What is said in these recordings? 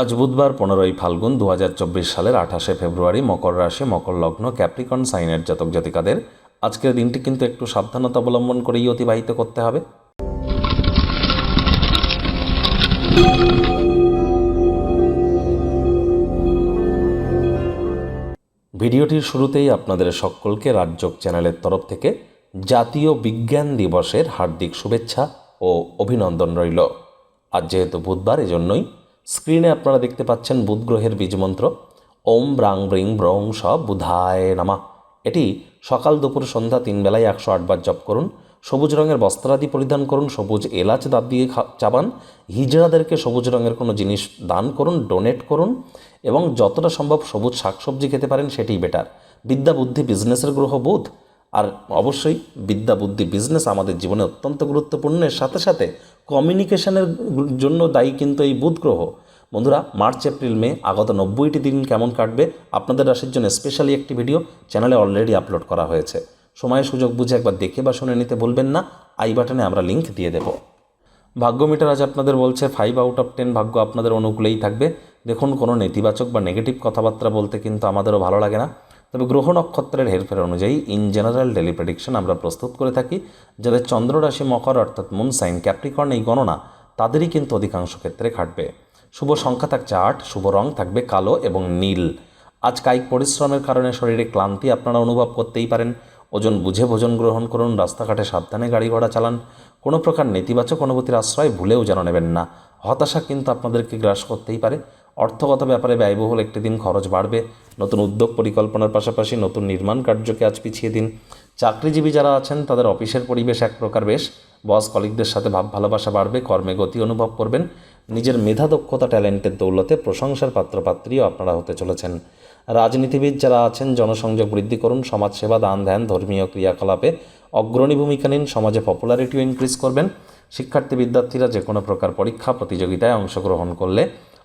আজ বুধবার পনেরোই ফাল্গুন দু হাজার চব্বিশ সালের আঠাশে ফেব্রুয়ারি মকর রাশি, মকর লগ্ন, ক্যাপ্রিকন সাইনের জাতক জাতিকাদের আজকের দিনটি কিন্তু একটু সাবধানতা অবলম্বন করেই অতিবাহিত করতে হবে। ভিডিওটির শুরুতেই আপনাদের সকলকে রাজ্যক চ্যানেলের তরফ থেকে জাতীয় বিজ্ঞান দিবসের হার্দিক শুভেচ্ছা ও অভিনন্দন রইল। আজ যেহেতু বুধবার, এজন্যই স্ক্রিনে আপনারা দেখতে পাচ্ছেন বুধ গ্রহের বীজমন্ত্র ওম ব্রাং ব্রিং ব্রং স বুধায় নামা। এটি সকাল দুপুর সন্ধ্যা তিন বেলায় একশো আটবার জপ করুন। সবুজ রঙের বস্ত্রাদি পরিধান করুন। সবুজ এলাচ দাঁত দিয়ে চাবান। হিজড়াদেরকে সবুজ রঙের কোনো জিনিস দান করুন ডোনেট করুন এবং যতটা সম্ভব সবুজ শাকসবজি খেতে পারেন, সেটিই বেটার বিদ্যা বুদ্ধি বিজনেসের গ্রহ বুধ। আর অবশ্যই বিদ্যা, বুদ্ধি বিজনেস আমাদের জীবনে অত্যন্ত গুরুত্বপূর্ণ। এর সাথে সাথে কমিউনিকেশনের জন্য দায়ী কিন্তু এই বুধ গ্রহ। বন্ধুরা, মার্চ, এপ্রিল, মে, আগত নব্বইটি দিন কেমন কাটবে আপনাদের রাশির জন্য স্পেশালি একটি ভিডিও চ্যানেলে অলরেডি আপলোড করা হয়েছে। সময়, সুযোগ বুঝে একবার দেখে বা শুনে নিতে বলবেন না। আই বাটনে আমরা লিংক দিয়ে দেবো। ভাগ্য মিটার আজ আপনাদের বলছে ফাইভ আউট অফ টেন ভাগ্য আপনাদের অনুকূলেই থাকবে। দেখুন, কোনো নেতিবাচক বা নেগেটিভ কথাবার্তা বলতে কিন্তু আমাদেরও ভালো লাগে না। তবে গ্রহ নক্ষত্রের হেরফের অনুযায়ী ইন জেনারেল ডেলি প্রেডিকশন আমরা প্রস্তুত করে থাকি যাদের চন্দ্ররাশি মকর অর্থাৎ মুন সাইন ক্যাপ্রিকর্ন এই গণনা তাদেরই কিন্তু অধিকাংশ ক্ষেত্রে খাটবে শুভ সংখ্যা থাকছে আট, শুভ রং থাকবে কালো এবং নীল। আজ কায়িক পরিশ্রমের কারণে শরীরে ক্লান্তি আপনারা অনুভব করতেই পারেন। ওজন বুঝে ভোজন গ্রহণ করুন, রাস্তাঘাটে সাবধানে গাড়ি ঘোড়া চালান। কোনো প্রকার নেতিবাচক অনুভূতির আশ্রয় ভুলেও যেন নেবেন না। হতাশা কিন্তু আপনাদেরকে গ্রাস করতেই পারে। অর্থগত ব্যাপারে ব্যয়বহুল একটি দিন খরচ বাড়বে। নতুন উদ্যোগ পরিকল্পনার পাশাপাশি নতুন নির্মাণ কার্যকে আজ পিছিয়ে দিন। চাকরিজীবী যারা আছেন, তাদের অফিসের পরিবেশ এক প্রকার বেশ। বস কলিকদের সাথে ভাব ভালোবাসা বাড়বে, কর্মে গতি অনুভব করবেন। নিজের মেধা, দক্ষতা, ট্যালেন্টের দৌলতে প্রশংসার পাত্রপাত্রীও আপনারা হতে চলেছেন। রাজনীতিবিদ যারা আছেন, জনসংযোগ বৃদ্ধি করুন, সমাজসেবা দান ধ্যান, ধর্মীয় ক্রিয়াকলাপে অগ্রণী ভূমিকা নিন, সমাজে পপুলারিটিও ইনক্রিজ করবেন। শিক্ষার্থী, বিদ্যার্থীরা যে কোনো প্রকার পরীক্ষা, প্রতিযোগিতায় অংশগ্রহণ করলে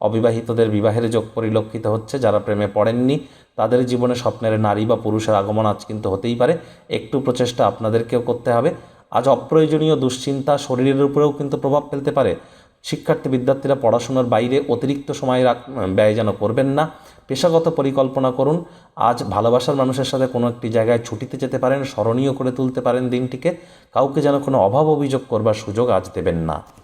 অবিবাহিতদের বিবাহের যোগ পরিলক্ষিত হচ্ছে, যারা প্রেমে পড়েননি, তাদের জীবনে স্বপ্নের নারী বা পুরুষের আগমন আজ কিন্তু হতেই পারে। একটু প্রচেষ্টা আপনাদেরকেও করতে হবে। আজ অপ্রয়োজনীয় দুশ্চিন্তা শরীরের উপরেও কিন্তু প্রভাব ফেলতে পারে। শিক্ষার্থী বিদ্যার্থীরা পড়াশোনার বাইরে অতিরিক্ত সময় ব্যয় যেন করবেন না। পেশাগত পরিকল্পনা করুন। আজ ভালোবাসার মানুষের সাথে কোনো একটি জায়গায় ছুটিতে যেতে পারেন, স্মরণীয় করে তুলতে পারেন দিনটিকে। কাউকে যেন কোনো অভাব অভিযোগ করবার সুযোগ আজ দেবেন না।